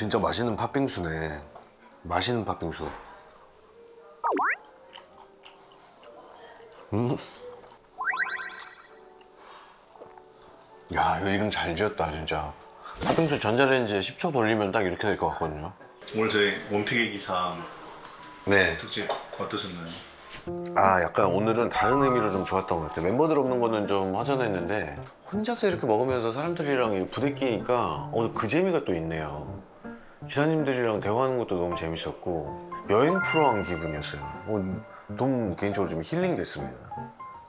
진짜 맛있는 팥빙수네. 맛있는 팥빙수. 음. 야, 이거 이름 잘 지었다, 진짜. 팥빙수 전자레인지에 10초 돌리면 딱 이렇게 될 것 같거든요. 오늘 저희 원픽의 기사 네. 특집 어떠셨나요? 아 약간 오늘은 다른 의미로 좀 좋았던 것 같아요 멤버들 없는 거는 좀 허전했는데 혼자서 이렇게 먹으면서 사람들이랑 부대끼니까 어, 그 재미가 또 있네요 기사님들이랑 대화하는 것도 너무 재밌었고 여행 프로한 기분이었어요 어, 너무 개인적으로 좀 힐링 됐습니다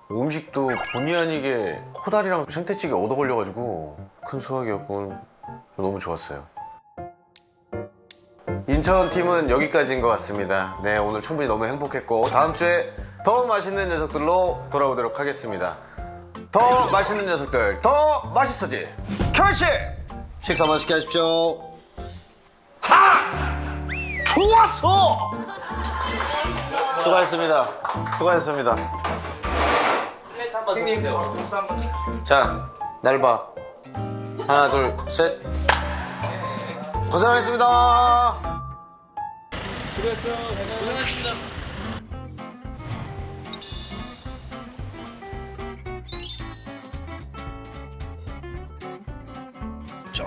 음식도 본의 아니게 코다리랑 생태찌개 얻어 걸려가지고 큰 수확이었고 너무 좋았어요 인천 팀은 여기까지인 것 같습니다. 네, 오늘 충분히 너무 행복했고 다음 주에 더 맛있는 녀석들로 돌아오도록 하겠습니다. 더 맛있는 녀석들, 더 맛있어지. 결식! 식사 맛있게 하십시오. 하! 좋았어! 수고하셨습니다. 수고하셨습니다. 형님, 자, 날 봐. 하나, 둘, 셋. 고생하셨습니다.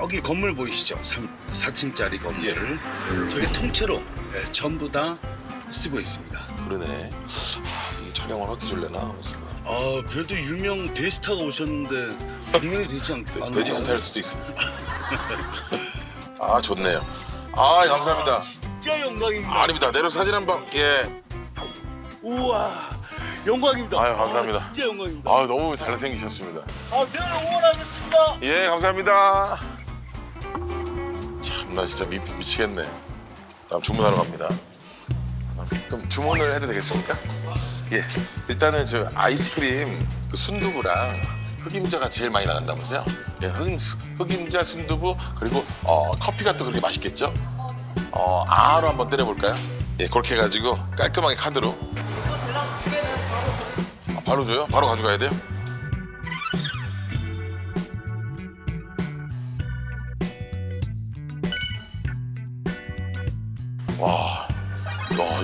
저기 건물 보이시죠? 3, 4층짜리 건물. 저기 통째로 예, 전부 다 쓰고 있습니다. 그러네. 아, 이 촬영을 하기 줄래나 하면서. 아 그래도 유명 대스타가 오셨는데 당연히 되지 않, 돼지 스타일 수도 있습니다. 아 좋네요. 아 감사합니다. 진짜 영광입니다. 아 닙니다. 내려서 사진 한 방. 예. 우와 영광입니다. 아유, 감사합니다. 아, 진짜 영광입니다. 아 너무 잘생기셨습니다. 아, 늘 응원하겠습니다. 예 감사합니다. 참나 진짜 미, 미치겠네. 다음 주문하러 갑니다. 그럼 주문을 해도 되겠습니까? 예. 일단은 저 아이스크림 그 순두부랑 흑임자가 제일 많이 나간다면서요? 예, 흑, 흑임자 순두부 그리고 어, 커피가 또 그렇게 맛있겠죠? 어, 아로 한번 때려볼까요? 예, 그렇게 해가지고 깔끔하게 카드로. 아, 바로 줘요? 바로 가져가야 돼요?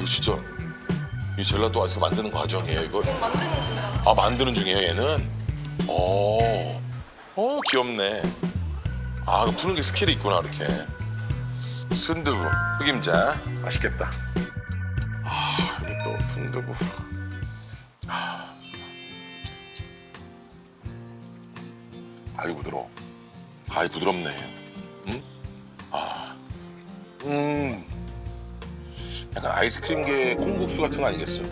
이거 진짜 이 젤라또 아이스크림 만드는 과정이에요 이거? 만드는 중이에요. 아 만드는 중이에요 얘는? 어, 어 귀엽네. 아 이거 푸는 게 스킬이 있구나 이렇게. 순두부, 흑임자 맛있겠다. 아 이게 또 순두부. 아, 아이 부드러워. 아이 부드럽네. 응? 아, 음. 약간 아이스크림계 콩국수 같은 거 아니겠어?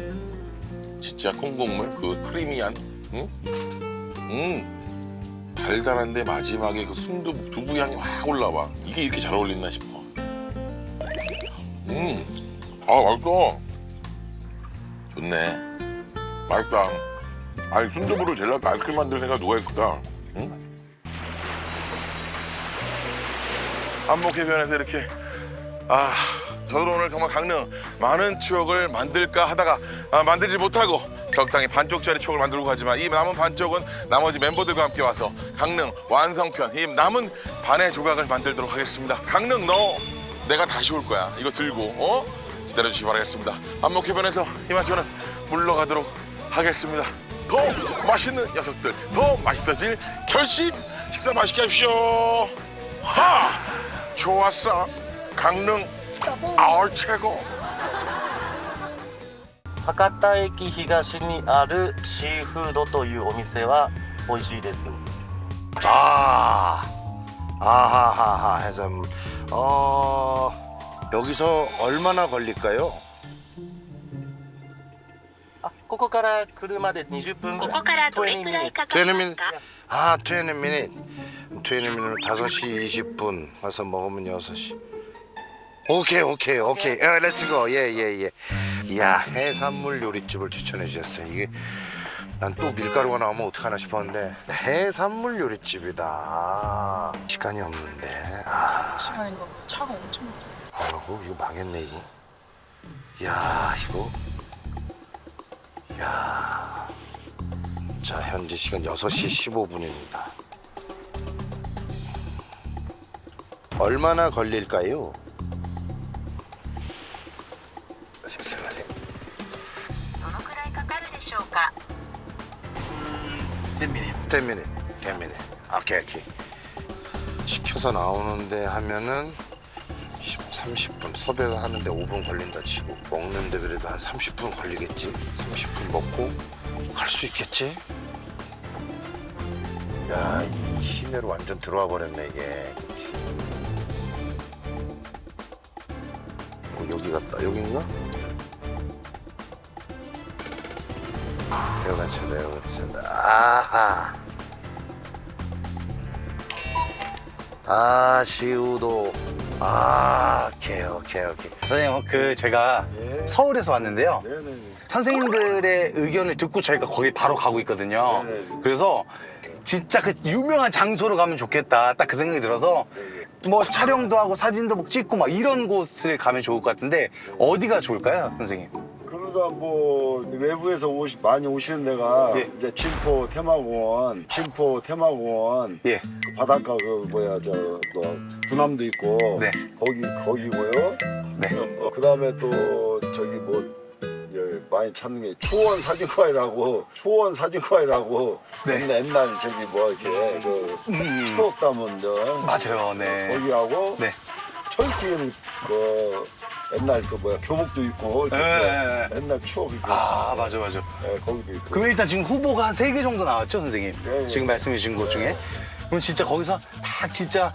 진짜 콩국물 그 크리미한, 응? 음, 달달한데 마지막에 그 순두 두부 향이 확 올라와. 이게 이렇게 잘 어울리나 싶어. 음, 아 맛있어. 좋네. 맛있다. 아니 순두부로 젤라또 아이스크림 만들 생각 누가 했을까? 응? 한복 해변에서 이렇게 아 저도 오늘 정말 강릉 많은 추억을 만들까 하다가 아, 만들지 못하고 적당히 반쪽짜리 추억을 만들고 가지만 이 남은 반쪽은 나머지 멤버들과 함께 와서 강릉 완성편 이 남은 반의 조각을 만들도록 하겠습니다. 강릉 너 내가 다시 올 거야. 이거 들고 어? 기다려주시기 바라겠습니다. 안목해변에서 이만 저는 물러가도록 하겠습니다. 더 맛있는 녀석들 더 맛있어질 결심! 식사 맛있게 하십시오. 하! 좋았어. 강릉 아울 최고 博多駅東にあるシーフードというお店は美味しいです 아, 아하하하 해서 어 여기서 얼마나 걸릴까요? あここから車で20分ぐらいここからどれくらいかかりますか 아, 20 minute. 20 minute 5시 20분 와서 먹으면 6시. 오케이, 오케이, 오케이. 어, 렛츠고. 예, 예, 예. 이야, 해산물 요리집을 추천해 주셨어요. 이게 난 또 밀가루가 나오면 어떡하나 싶었는데 해산물 요리집이다. 시간이 없는데. 아, 시간인 거 차가 엄청 많아. 아이고 이거 망했네 이거 야 이거 야자 현지 시간 6시 15분입니다. 얼마나 걸릴까요? 10 minute, 10 minute. 오케이, 오케이. 시켜서 나오는데 하면은 30분 섭외를 하는데 5분 걸린다 치고 먹는데 그래도 한 30분 걸리겠지 30분 먹고 갈 수 있겠지 야 이 시내로 완전 들어와 버렸네 이게 그치? 어, 여기 같다 여긴가? 괜찮다 여기 괜찮다 아하 아 시우도 아 오케이 오케이 오케이 선생님 그 제가 서울에서 왔는데요. 선생님들의 의견을 듣고 저희가 거기 바로 가고 있거든요. 그래서 진짜 그 유명한 장소로 가면 좋겠다. 딱 그 생각이 들어서 뭐 촬영도 하고 사진도 막 찍고 막 이런 곳을 가면 좋을 것 같은데 어디가 좋을까요, 선생님? 그러니까 뭐 외부에서 오시, 많이 오시는 데가 예. 이제 진포 테마공원, 진포 테마공원, 예. 그 바닷가 그 뭐야 저뭐 두남도 있고 네. 거기 거기고요. 네. 어, 그다음에 또 저기 뭐 예, 많이 찾는 게 초원 사진과이라고 초원 사진과이라고 네. 옛날, 옛날 저기 뭐 이렇게 그 추억 담은 저 맞아요, 네. 거기하고 네. 철길 그 옛날 그 뭐야 교복도 있고 이렇게 네. 옛날 추억 있고 아, 맞아, 맞아. 예, 거기도 있고 그러면 일단 지금 후보가 한 세 개 정도 나왔죠, 선생님? 네, 네. 지금 말씀해 주신 곳 중에. 그럼 진짜 거기서 딱 진짜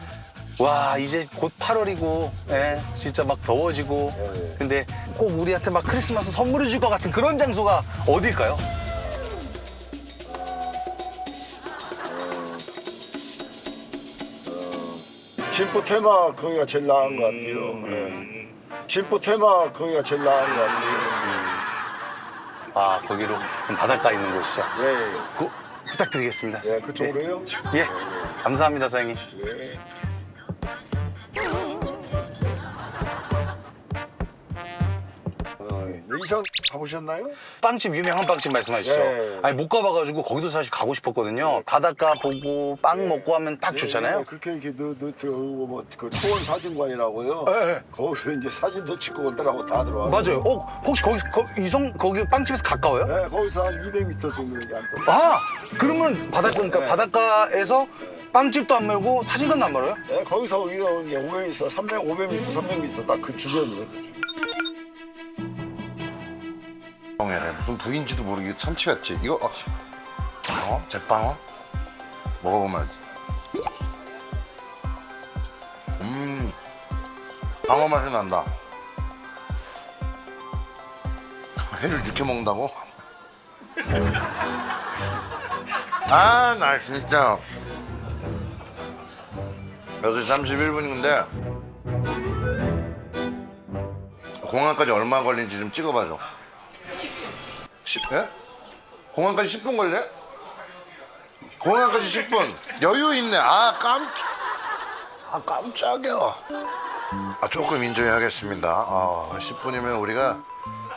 와 이제 곧 8월이고 예, 진짜 막 더워지고 네, 네. 근데 꼭 우리한테 막 크리스마스 선물해 줄 것 같은 그런 장소가 어딜까요? 진포 테마 거기가 제일 나은 것 같아요 예. 진포 테마 거기가 제일 나은 것 같아요 아 거기로 그럼 바닷가 있는 곳이죠. 예, 예. 그, 부탁드리겠습니다. 예, 그쪽으로요? 예, 예. 감사합니다, 사장님. 네. 어, 이상 가보셨나요? 빵집 유명한 빵집 말씀하시죠? 예. 아니 못 가봐가지고 거기도 사실 가고 싶었거든요. 바닷가 보고 빵 먹고 하면 딱 좋잖아요. 예, 그렇게 이렇게 너, 너, 저, 뭐그 초원 사진관이라고요. 예, 예. 거기서 이제 사진도 찍고 오더라고 다 들어와. 맞아요. 어 혹시 거기 거, 이성 거기 빵집에서 가까워요? 네, 거기서 한 200m 정도 안 돼. 아 그러면 바닷가 그러니까 네. 바닷가에서 빵집도 안 멀고 사진관도 안 멀어요? 네, 거기서 여기가 이제 500m, 300, 500m, 300m 딱 그 주변으로. 뻥이래 무슨 부인지도 모르게 참치 같지? 이거 어, 방어? 제빵어? 먹어보면 알지. 음. 방어 맛이 난다. 회를 이렇게 먹는다고? 아 나 진짜. 6시 31분인데 공항까지 얼마 걸리는지 좀 찍어봐줘 10, 예? 공항까지 10분 걸려? 공항까지 10분. 여유 있네. 아, 깜, 아, 깜짝이야. 아, 조금 인조해야겠습니다. 아, 10분이면 우리가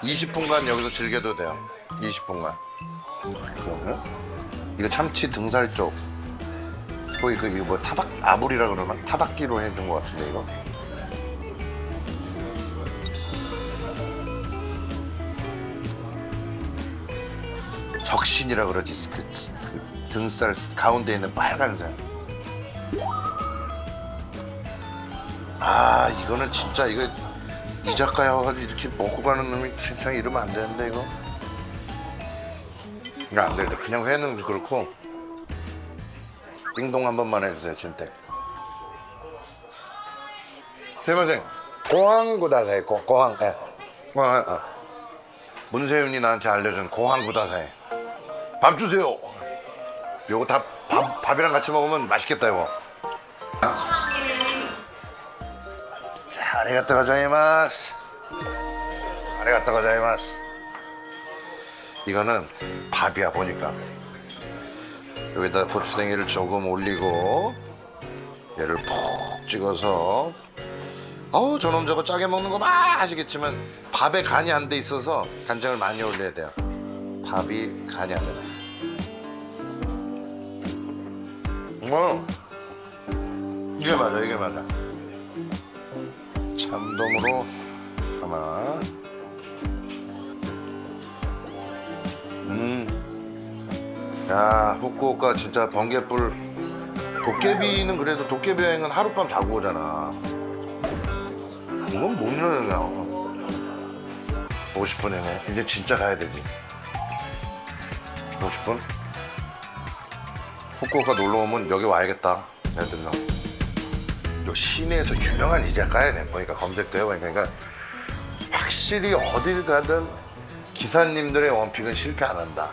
20분간 여기서 즐겨도 돼요. 20분간. 이거 참치 등살 쪽. 또 이거, 이거 뭐 타닥, 아불이라 그러나? 타닥기로 해준 것 같은데, 이거. 적신이라 그러지. 그, 그 등살 가운데 있는 빨간색 아 이거는 진짜 이거 이자카야 와가지고 이렇게 먹고 가는 놈이 진짜 이러면 안 되는데 이거? 야 안 돼 그냥 회는 그렇고. 띵동 한 번만 해주세요 진택. 세마생 고항 구다사에 고, 고항 예. 고항 어. 문세윤이 나한테 알려준 고항 구다사에 밥 주세요. 요거 다 밥, 밥이랑 같이 먹으면 맛있겠다 이거. 자, 아리가또 고자이마스. 아리가또 고자이마스. 이거는 밥이야 보니까. 여기다 고추냉이를 조금 올리고 얘를 푹 찍어서 어우 저놈 저거 짜게 먹는 거 막 하시겠지만 밥에 간이 안 돼 있어서 간장을 많이 올려야 돼요. 밥이 간이 안 되네. 어. 이게 맞아, 이게 맞아. 참돔으로 하나. 음. 야, 후쿠오카 진짜 번개불. 도깨비는 그래도 도깨비 여행은 하룻밤 자고 오잖아. 이건 뭔 여행이야. 50분이네. 이제 진짜 가야 되지. 50분? 후쿠오카 놀러 오면 여기 와야겠다. 애들랑. 요 시내에서 유명한 이자카야 내 보니까 검색도 해보니까 그러니까 확실히 어딜 가든 기사님들의 원픽은 실패 안 한다.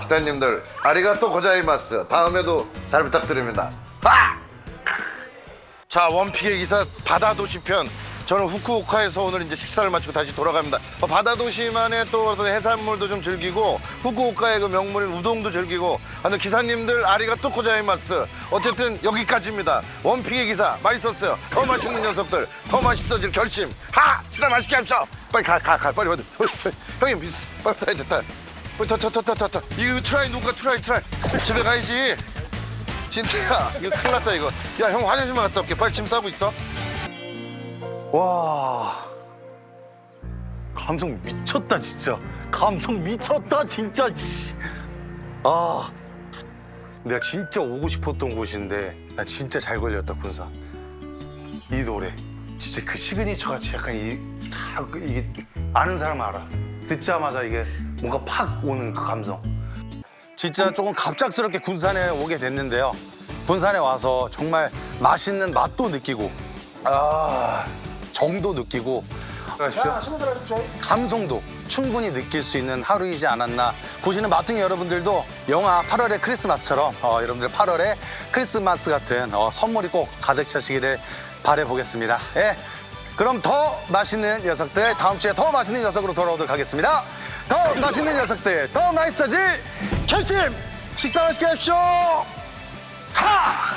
기사님들 아리가또 고자이마스. 다음에도 잘 부탁드립니다. 아! 자 원픽의 기사 바다도시 편 저는 후쿠오카에서 오늘 이제 식사를 마치고 다시 돌아갑니다. 어, 바다 도시만의 또 어떤 해산물도 좀 즐기고 후쿠오카의 그 명물인 우동도 즐기고 하여튼 기사님들 아리가또 고자이마스. 어쨌든 여기까지입니다. 원픽의 기사 맛있었어요. 더 맛있는 녀석들 더 맛있어질 결심. 하! 진짜 맛있게 합시다. 빨리 가 가 가. 빨리 빨리. 형님 빨리 다. 됐다 더더더더더 이거 트라이 누가 트라이 트라이. 집에 가야지. 진짜야 이거 큰일 났다 이거. 야 형 화장실만 갔다 올게. 빨리 짐 싸고 있어 와. 감성 미쳤다 진짜. 감성 미쳤다 진짜 씨. 아. 내가 진짜 오고 싶었던 곳인데 나 진짜 잘 걸렸다 군산 이 노래. 진짜 그 시그니처 같이 약간 이다 그 이게 아는 사람 알아. 듣자마자 이게 뭔가 팍 오는 그 감성. 진짜 조금 갑작스럽게 군산에 오게 됐는데요. 군산에 와서 정말 맛있는 맛도 느끼고. 아 정도 느끼고 감성도 충분히 느낄 수 있는 하루이지 않았나 보시는 마뚱이 여러분들도 영화 8월의 크리스마스처럼 어, 여러분들 8월의 크리스마스 같은 어, 선물이 꼭 가득 차시기를 바라보겠습니다. 예. 그럼 더 맛있는 녀석들 다음 주에 더 맛있는 녀석으로 돌아오도록 하겠습니다. 더 맛있는 녀석들 더 맛있어질 결심! 식사 맛있게 하십시오. 하!